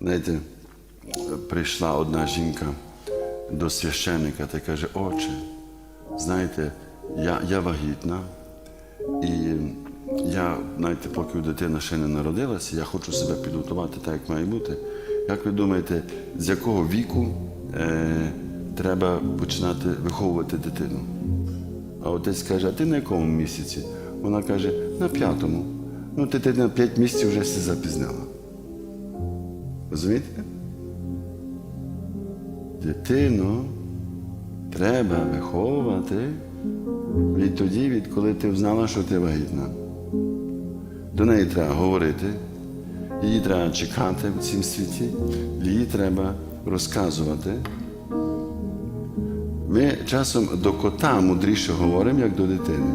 Знаєте, прийшла одна жінка до священника та каже, отче, знаєте, я, я вагітна, і я, знаєте, поки дитина ще не народилася, я хочу себе підготувати так, як має бути. Як ви думаєте, з якого віку е, треба починати виховувати дитину? А отець каже, а ти на якому місяці? Вона каже, на п'ятому. Ну, ти, ти на п'ять місяців вже все запізняла. Розумієте? Дитину треба виховувати відтоді, відколи ти взнала, що ти вагітна. До неї треба говорити, її треба чекати в цім світі, її треба розказувати. Ми часом до кота мудріше говоримо, як до дитини.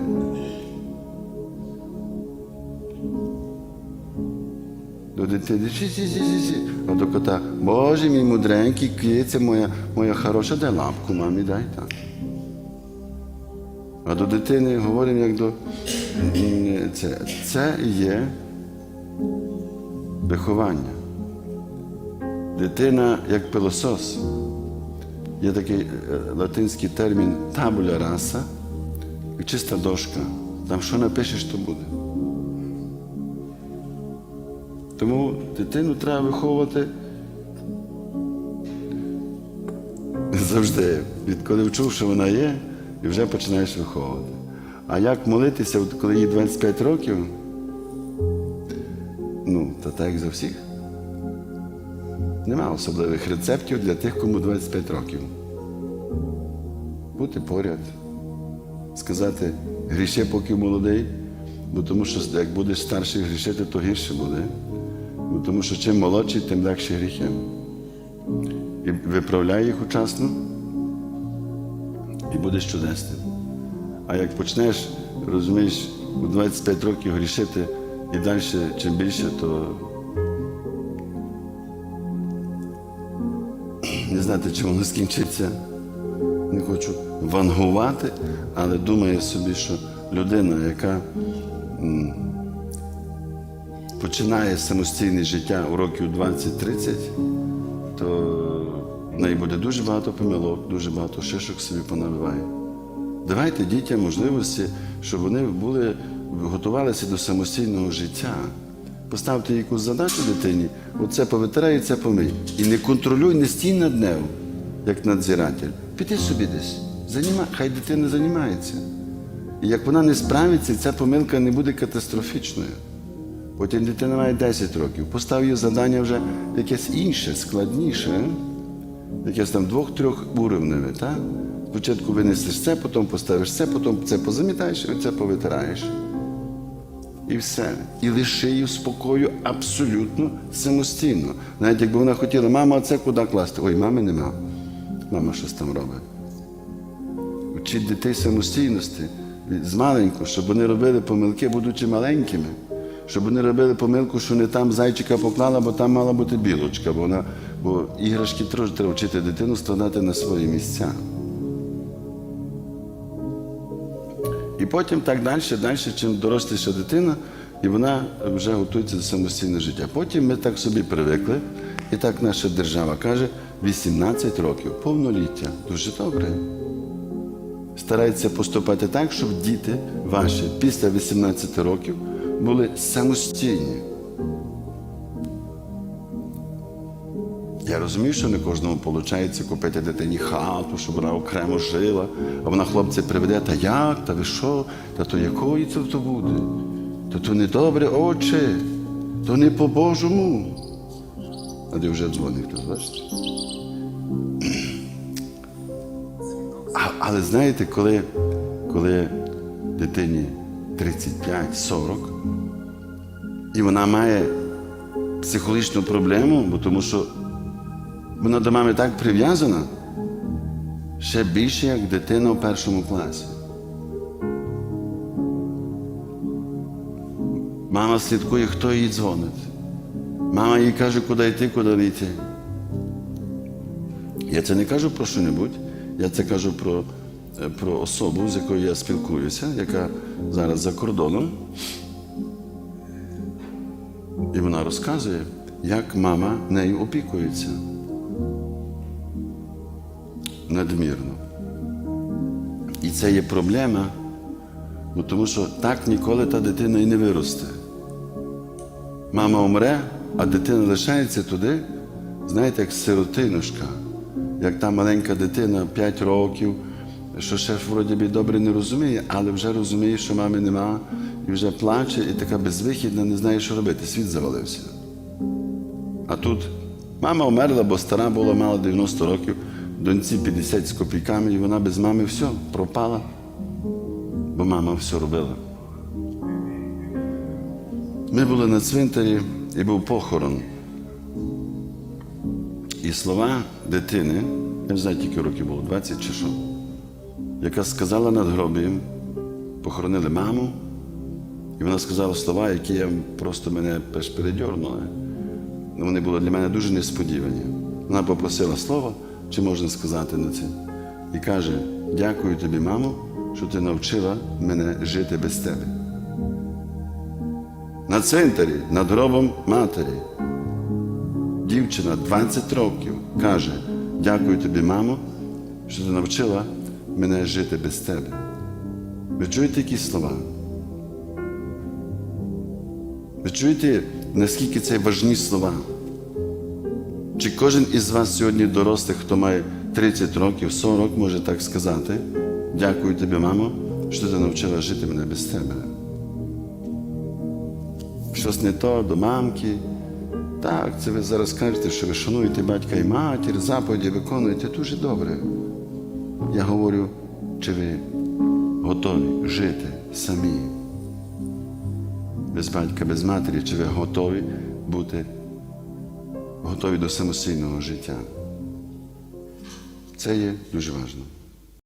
Сі сі сі сі сі А до кота, Боже мій мудренький, киця моя, моя хороша, дай лапку, мамі, дай так. А до дитини говоримо як до це. Це є виховання. Дитина як пилосос. Є такий е, латинський термін табуля раса, чиста дошка. Там що напишеш, то буде. Тому дитину треба виховувати завжди, відколи вчув, що вона є, і вже починаєш виховувати. А як молитися, коли їй 25 років, ну, то так за всіх. Нема особливих рецептів для тих, кому 25 років. Бути поряд, сказати, гріши, поки молодий, бо тому що як будеш старший грішити, то гірше буде. Тому що чим молодший, тим легші гріхи. І виправляй їх учасно, і будеш чудесним. А як почнеш, розумієш, у 25 років грішити і далі, чим більше, то не знати, чим воно скінчиться. Не хочу вангувати, але думаю собі, що людина, яка починає самостійне життя у років 20-30, то в неї буде дуже багато помилок, дуже багато шишок собі понабиває. Давайте дітям можливості, щоб вони були, готувалися до самостійного життя. Поставте якусь задачу дитині, оце повитирай, це помий. І не контролюй, не стій над нею, як надзиратель. Піди собі десь, заніма, хай дитина займається. І як вона не справиться, ця помилка не буде катастрофічною. Потім дитина має 10 років, постав їй завдання вже якесь інше, складніше, якесь там двох-трьох уровневе. Так? Спочатку винесеш це, потім поставиш це, потім це позамітаєш і це повитираєш. І все. І лиши її в спокою абсолютно самостійно. Навіть якби вона хотіла, мама, а це куди класти? Ой, мами нема. Мама щось там робить. Вчить дітей самостійності з маленьку, щоб вони робили помилки, будучи маленькими. Щоб вони робили помилку, що не там зайчика поклала, бо там мала бути білочка. Бо, вона, бо іграшки теж треба вчити дитину складати на свої місця. І потім так далі, далі, чим доросліша дитина, і вона вже готується до самостійного життя. Потім ми так собі привикли, і так наша держава каже, 18 років, повноліття. Дуже добре. Старається поступати так, щоб діти ваші після 18 років були самостійні. Я розумію, що не кожному виходить купити дитині хату, щоб вона окремо жила, а вона хлопця приведе, та як, та ви що, та то якої це то буде? Та то не добре, отче, то не по-божому. А де вже дзвонить хтось, бачите? Але знаєте, коли, коли дитині 35-40, і вона має психологічну проблему, бо тому що вона до мами так прив'язана, ще більше, як дитина у першому класі. Мама слідкує, хто їй дзвонить. Мама їй каже, куди йти, куди не йти. Я це не кажу про що-небудь, я це кажу про, про особу, з якою я спілкуюся, яка зараз за кордоном. І вона розказує, як мама нею опікується. Надмірно. І це є проблема, бо тому що так ніколи та дитина і не виросте. Мама умре, а дитина лишається туди, знаєте, як сиротинушка, як та маленька дитина 5 років, що ще вроді би добре не розуміє, але вже розуміє, що мами нема, і вже плаче, і така безвихідна, не знає, що робити. Світ завалився. А тут мама умерла, бо стара була, мала 90 років, доньці 50 з копійками, і вона без мами все пропала, бо мама все робила. Ми були на цвинтарі і був похорон. І слова дитини, я не знаю, тільки років було, 20 чи що, яка сказала над гробієм, похоронили маму, і вона сказала слова, які я просто мене передьорнули. Ну, Вони були для мене дуже несподівані. Вона попросила слова, чи можна сказати на це, і каже: Дякую тобі, мамо, що ти навчила мене жити без тебе. На цвинтарі над гробом матері. Дівчина 20 років каже: Дякую тобі, мамо, що ти навчила мене жити без тебе. Ви чуєте які слова? Ви чуєте, наскільки це важні слова? Чи кожен із вас сьогодні дорослих, хто має 30 років, 40, може так сказати? Дякую тобі, мамо, що ти навчила жити мене без тебе. Щось не то до мамки. Так, це ви зараз кажете, що ви шануєте батька і матір, заповіді виконуєте дуже добре. Я говорю, чи ви готові жити самі? Без батька, без матері, чи ви готові бути готові до самостійного життя? Це є дуже важливо.